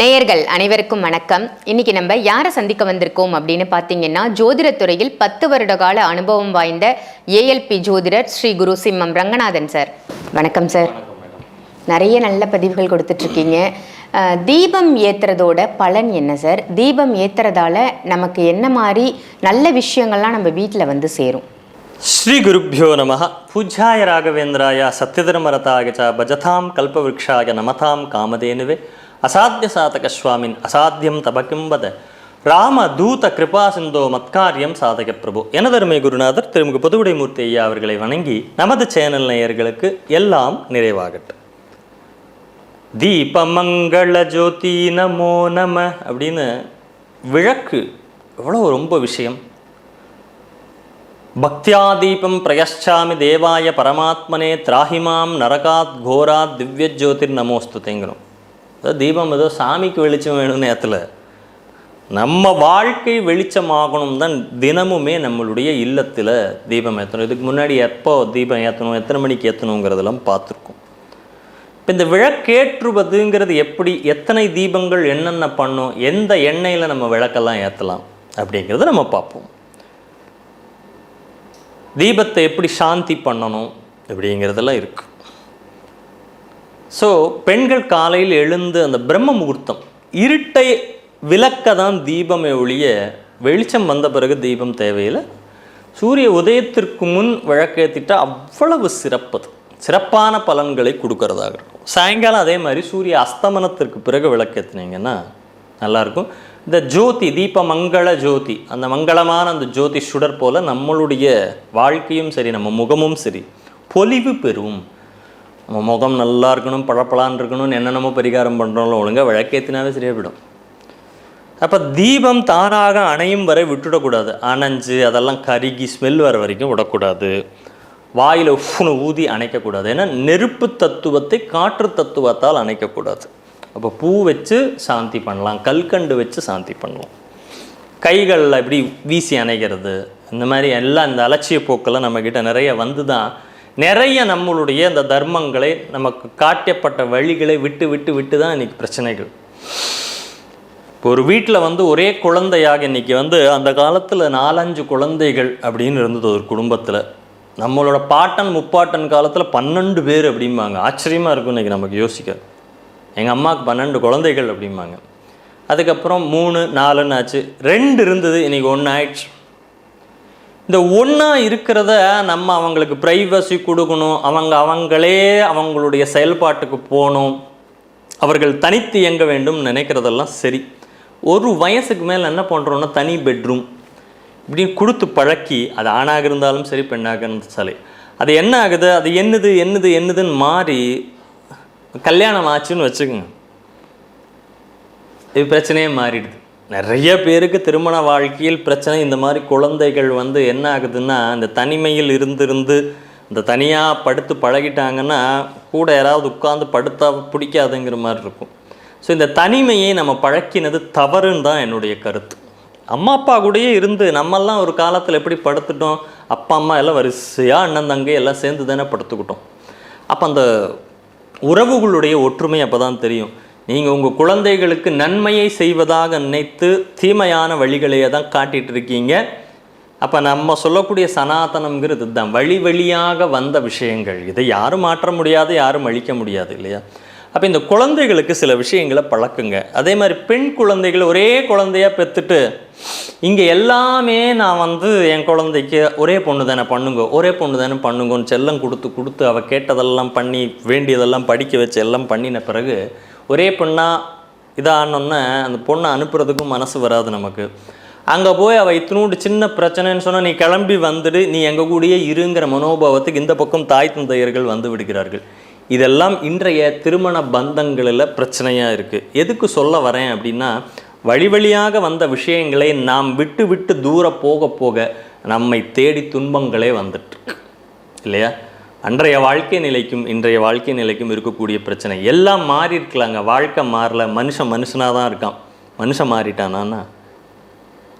நேயர்கள் அனைவருக்கும் வணக்கம். இன்னைக்கு நம்ம யாரை சந்திக்க வந்திருக்கோம் அப்படின்னு பார்த்தீங்கன்னா ஜோதிடத்துறையில் பத்து வருட கால அனுபவம் வாய்ந்த ஏஎல்பி ஜோதிடர் ஸ்ரீ குரு சிம்மம் ரங்கநாதன் சார். வணக்கம் சார். நிறைய நல்ல பதிவுகள் கொடுத்துட்ருக்கீங்க. தீபம் ஏற்றுறதோட பலன் என்ன சார்? தீபம் ஏற்றுறதால நமக்கு என்ன மாதிரி நல்ல விஷயங்கள்லாம் நம்ம வீட்டில் வந்து சேரும்? ஸ்ரீ குருப்பியோ நம பூஜ்யாய ராகவேந்திராய சத்யதர்மரதாய பஜதாம் கல்பவருஷாய நமதாம் காமதேனுவே. அசாத்திய சாதக சுவாமின் அசாத்தியம் தபகிம்பத ராம தூத கிருபா சிந்தோ மத்காரியம் சாதக பிரபு. எனதருமை குருநாதர் திருமுக புதுவிடைமூர்த்தி ஐயா அவர்களை வணங்கி நமது சேனல் நேயர்களுக்கு எல்லாம் நிறைவாகட்டும். தீபமங்கள ஜோதி நமோ நம அப்படின்னு விளக்கு எவ்வளோ ரொம்ப விஷயம். பக்தியாதீபம் பிரயஷ்சாமி தேவாய பரமாத்மனே திராஹிமாம் நரகாத் கோராத் திவ்ய ஜோதிர் நமோஸ்து நமோஸ்துதேங்கிறோம் அதாவது தீபம் ஏதோ சாமிக்கு வெளிச்சம் வேணும் நேரத்தில். நம்ம வாழ்க்கை வெளிச்சமாகணும் தான் தினமுமே நம்மளுடைய இல்லத்தில் தீபம் ஏற்றணும் இதுக்கு முன்னாடி எப்போ தீபம் ஏற்றணும் எத்தனை மணிக்கு ஏற்றணுங்கிறதெல்லாம் பார்த்துருக்கோம். இப்போ இந்த விளக்கேற்றுவதுங்கிறது எப்படி எத்தனை தீபங்கள் என்னென்ன பண்ணும் எந்த எண்ணெயில் நம்ம விளக்கெல்லாம் ஏற்றலாம் அப்படிங்கிறத நம்ம பார்ப்போம். தீபத்தை எப்படி சாந்தி பண்ணணும் அப்படிங்கிறதெல்லாம் இருக்குது ஸோ பெண்கள் காலையில் எழுந்து அந்த பிரம்ம முகூர்த்தம் இருட்டை விளக்க தான் தீபமே ஒழிய வெளிச்சம் வந்த பிறகு தீபம் தேவையில்லை. சூரிய உதயத்திற்கு முன் விளக்கேற்றிட்டால் அவ்வளவு சிறப்பது சிறப்பான பலன்களை கொடுக்கறதாக இருக்கும். சாயங்காலம் அதே மாதிரி சூரிய அஸ்தமனத்திற்கு பிறகு விளக்கேற்றினீங்கன்னா நல்லாயிருக்கும். இந்த ஜோதி தீப மங்கள ஜோதி அந்த மங்களமான அந்த ஜோதி சுடர் போல் நம்மளுடைய வாழ்க்கையும் சரி நம்ம முகமும் சரி பொலிவு பெறும். நம்ம முகம் நல்லா இருக்கணும் பழப்பலான் இருக்கணும்னு என்னென்னமோ பரிகாரம் பண்ணுறோம்ல ஒழுங்காக விளக்கேற்றினாவே சரியாக போயிடும். அப்போ தீபம் தானாக அணையும் வரை விட்டுடக்கூடாது. அணைஞ்சு அதெல்லாம் கருகி ஸ்மெல் வர வரைக்கும் விடக்கூடாது. வாயில் உஃப்னு ஊதி அணைக்கக்கூடாது. ஏன்னா நெருப்பு தத்துவத்தை காற்று தத்துவத்தால் அணைக்கக்கூடாது. அப்போ பூ வச்சு சாந்தி பண்ணலாம் கல்கண்டு வச்சு சாந்தி பண்ணலாம். கைகளில் இப்படி வீசி அணைக்கிறது இந்த மாதிரி எல்லாம் இந்த அலட்சிய போக்கெல்லாம் நம்மக்கிட்ட நிறைய வந்து தான் நிறைய நம்மளுடைய இந்த தர்மங்களை நமக்கு காட்டப்பட்ட வழிகளை விட்டு விட்டு விட்டு தான் இன்றைக்கி பிரச்சனைகள். இப்போ ஒரு வீட்டில் வந்து ஒரே குழந்தையாக இன்னைக்கு வந்து அந்த காலத்தில் நாலஞ்சு குழந்தைகள் அப்படின்னு இருந்தது ஒரு குடும்பத்தில். நம்மளோட பாட்டன் முப்பாட்டன் காலத்தில் பன்னெண்டு பேர் அப்படிம்பாங்க. ஆச்சரியமாக இருக்கும் இன்னைக்கு நமக்கு யோசிக்க. எங்கள் அம்மாவுக்கு பன்னெண்டு குழந்தைகள் அப்படிம்பாங்க. அதுக்கப்புறம் மூணு நாலுன்னு ஆச்சு. ரெண்டு இருந்தது இன்றைக்கி ஒன்று ஆயிடுச்சு. இந்த ஒன்றா இருக்கிறத நம்ம அவங்களுக்கு ப்ரைவசி கொடுக்கணும். அவங்க அவங்களே அவங்களுடைய செயல்பாட்டுக்கு போகணும். அவர்கள் தனித்து இயங்க வேண்டும் நினைக்கிறதெல்லாம் சரி. ஒரு வயசுக்கு மேலே என்ன பண்ணுறோன்னா தனி பெட்ரூம் இப்படின்னு கொடுத்து பழக்கி அது ஆணாக இருந்தாலும் சரி பெண்ணாக இருந்தாலும் அது என்ன ஆகுது? அது என்னது என்னது என்னதுன்னு மாறி கல்யாணம் ஆச்சுன்னு வச்சுக்கோங்க. இது பிரச்சனையே மாறிடுது. நிறைய பேருக்கு திருமண வாழ்க்கையில் பிரச்சனை இந்த மாதிரி குழந்தைகள் வந்து என்ன ஆகுதுன்னா இந்த தனிமையில் இருந்திருந்து இந்த தனியாக படுத்து பழகிட்டாங்கன்னா கூட யாராவது உட்காந்து படுத்தா பிடிக்காதுங்கிற மாதிரி இருக்கும். ஸோ இந்த தனிமையை நம்ம பழக்கினது தவறுன்னு தான் என்னுடைய கருத்து. அம்மா அப்பா கூடயே இருந்து நம்மெல்லாம் ஒரு காலத்தில் எப்படி படுத்துட்டோம்? அப்பா அம்மா எல்லாம் வரிசையாக அண்ணன் தங்கை எல்லாம் சேர்ந்து தானே படுத்துக்கிட்டோம். அப்போ அந்த உறவுகளுடைய ஒற்றுமை அப்போ தான் தெரியும். நீங்கள் உங்கள் குழந்தைகளுக்கு நன்மையை செய்வதாக நினைத்து தீமையான வழிகளையே தான் காட்டிகிட்டு இருக்கீங்க அப்போ நம்ம சொல்லக்கூடிய சனாதனம்ங்கிறது தான் வழி வழியாக வந்த விஷயங்கள். இதை யாரும் மாற்ற முடியாது யாரும் அழிக்க முடியாது இல்லையா? அப்போ இந்த குழந்தைகளுக்கு சில விஷயங்களை பழக்குங்க. அதே மாதிரி பெண் குழந்தைகள் ஒரே குழந்தையா பெற்றுட்டு இங்கே எல்லாமே நான் வந்து என் குழந்தைக்கு ஒரே பொண்ணு தானே பண்ணுங்க ஒரே பொண்ணு தானே பண்ணுங்கன்னு செல்லம் கொடுத்து கொடுத்து அவள் கேட்டதெல்லாம் பண்ணி வேண்டியதெல்லாம் படிக்க வச்சு எல்லாம் பண்ணின பிறகு ஒரே பெண்ணாக இதானோன்னே அந்த பொண்ணை அனுப்புறதுக்கும் மனசு வராது நமக்கு. அங்கே போய் அவள் இத்தினூண்டு சின்ன பிரச்சனைன்னு சொன்னால் நீ கிளம்பி வந்துடு நீ எங்கள் கூடயே இருங்கிற மனோபாவத்துக்கு இந்த பக்கம் தாய் தந்தையர்கள் வந்து விடுகிறார்கள். இதெல்லாம் இன்றைய திருமண பந்தங்களில் பிரச்சனையாக இருக்குது எதுக்கு சொல்ல வரேன் அப்படின்னா வழி வழியாக வந்த விஷயங்களை நாம் விட்டு விட்டு தூர போக போக நம்மை தேடி துன்பங்களே வந்துட்டுருக்கு. இல்லையா? அன்றைய வாழ்க்கை நிலைக்கும் இன்றைய வாழ்க்கை நிலைக்கும் இருக்கக்கூடிய பிரச்சனை. எல்லாம் மாறி இருக்கலாங்க. வாழ்க்கை மாறல. மனுஷன் மனுஷனாக தான் இருக்கான். மனுஷன் மாறிட்டானா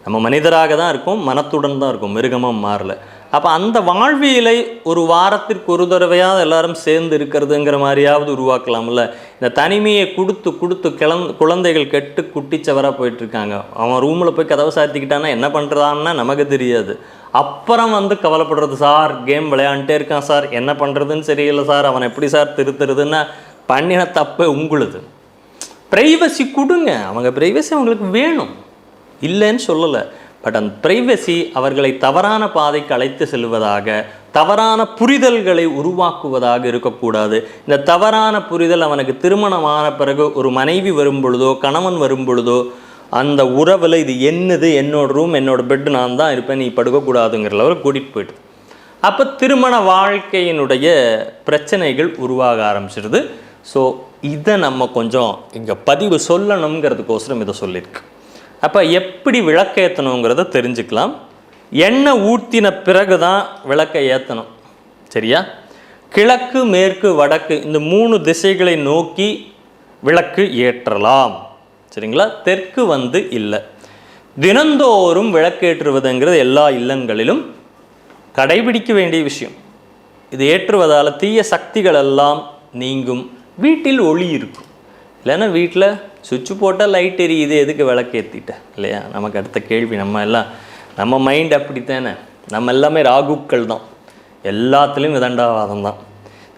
நம்ம மனிதராக தான் இருக்கோம். மனத்துடன் தான் இருக்கும். மிருகமாக மாறல. அப்போ அந்த வாழ்வியலை ஒரு வாரத்திற்கு ஒரு தடவையாவது எல்லாரும் சேர்ந்து இருக்கிறதுங்கிற மாதிரியாவது உருவாக்கலாம்ல? இந்த தனிமையை கொடுத்து கொடுத்து கிளந் குழந்தைகள் கெட்டு குட்டிச்சவராக போயிட்டுருக்காங்க. அவன் ரூமில் போய் கதவை சாத்திக்கிட்டான்னா என்ன பண்ணுறதான்னா நமக்கு தெரியாது. அப்புறம் வந்து கவலைப்படுறது சார் கேம் விளையாண்டுட்டே இருக்கான் சார். என்ன பண்ணுறதுன்னு சரியில்லை சார். அவன் எப்படி சார் திருத்துறதுன்னா பண்ணின தப்பு உங்களுது. ப்ரைவசி கொடுங்க. அவங்க ப்ரைவசி அவங்களுக்கு வேணும். இல்லைன்னு சொல்லலை. பட் அந்த ப்ரைவசி அவர்களை தவறான பாதைக்கு அழைத்து செல்வதாக தவறான புரிதல்களை உருவாக்குவதாக இருக்கக்கூடாது. இந்த தவறான புரிதல் அவனுக்கு திருமணமான பிறகு ஒரு மனைவி வரும் பொழுதோ கணவன் வரும் பொழுதோ அந்த உறவில் இது என்னது என்னோட ரூம் என்னோட பெட் நான் தான் இருப்பேன் நீ படுக்கக்கூடாதுங்கிற லெவலில் கூட்டிகிட்டு போயிடுது அப்போ திருமண வாழ்க்கையினுடைய பிரச்சனைகள் உருவாக ஆரம்பிச்சிடுது ஸோ இதை நம்ம கொஞ்சம் இங்கே பதிவு சொல்லணுங்கிறதுக்கோசரம் இதை சொல்லியிருக்கு. அப்போ எப்படி விளக்கேற்றணுங்கிறத தெரிஞ்சுக்கலாம். எண்ணெய் ஊற்றின பிறகு தான் விளக்கை ஏற்றணும் சரியா? கிழக்கு மேற்கு வடக்கு இந்த மூணு திசைகளை நோக்கி விளக்கு ஏற்றலாம். சரிங்களா? தெற்கு வந்து இல்லை. தினந்தோறும் விளக்கேற்றுவதுங்கிறது எல்லா இல்லங்களிலும் கடைபிடிக்க வேண்டிய விஷயம். இது ஏற்றுவதால் தீய சக்திகள் எல்லாம் நீங்கும். வீட்டில் ஒளி இருக்கும். இல்லைன்னா வீட்டில் சுவிட்ச் போட்டால் லைட் எரியுது எதுக்கு விளக்கேற்றிட்ட இல்லையா? நமக்கு அடுத்த கேள்வி நம்ம எல்லாம் நம்ம மைண்ட் அப்படித்தானே? நம்ம எல்லாமே ராகுக்கள் தான். எல்லாத்துலேயும் விதண்டாவாதம் தான்.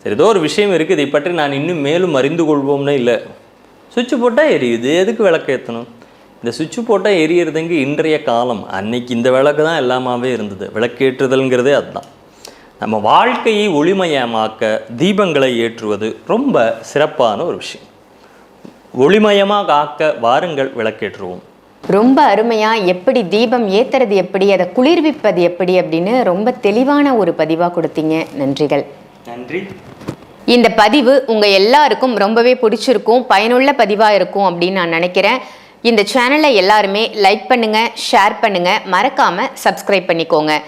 சரி ஏதோ ஒரு விஷயம் இருக்குது. இதை பற்றி நான் இன்னும் மேலும் அறிந்து கொள்வோம்னு இல்லை. சுவிட்ச் போட்டால் எரியுது. எதுக்கு விளக்கேற்றணும் இந்த சுவிட்ச் போட்டால் எரியறதுங்க இன்றைய காலம். அன்னைக்கு இந்த விளக்கு தான் எல்லாமாவே இருந்தது. விளக்கேற்றுதல்ங்கிறதே அதுதான். நம்ம வாழ்க்கையை ஒளிமயமாக்க தீபங்களை ஏற்றுவது ரொம்ப சிறப்பான ஒரு விஷயம். ஒளிமயமாக ஆக்க வாருங்கள் விளக்கேற்றுவோம். ரொம்ப அருமையா எப்படி தீபம் ஏத்துறது எப்படி அதை குளிர்விப்பது எப்படி அப்படின்னு ரொம்ப தெளிவான ஒரு பதிவா கொடுத்தீங்க. நன்றிகள். நன்றி. இந்த பதிவு உங்க எல்லாருக்கும் ரொம்பவே பிடிச்சிருக்கும் பயனுள்ள பதிவா இருக்கும் அப்படின்னு நான் நினைக்கிறேன். இந்த சேனலை எல்லாருமே லைக் பண்ணுங்க ஷேர் பண்ணுங்க. மறக்காம சப்ஸ்கிரைப் பண்ணிக்கோங்க.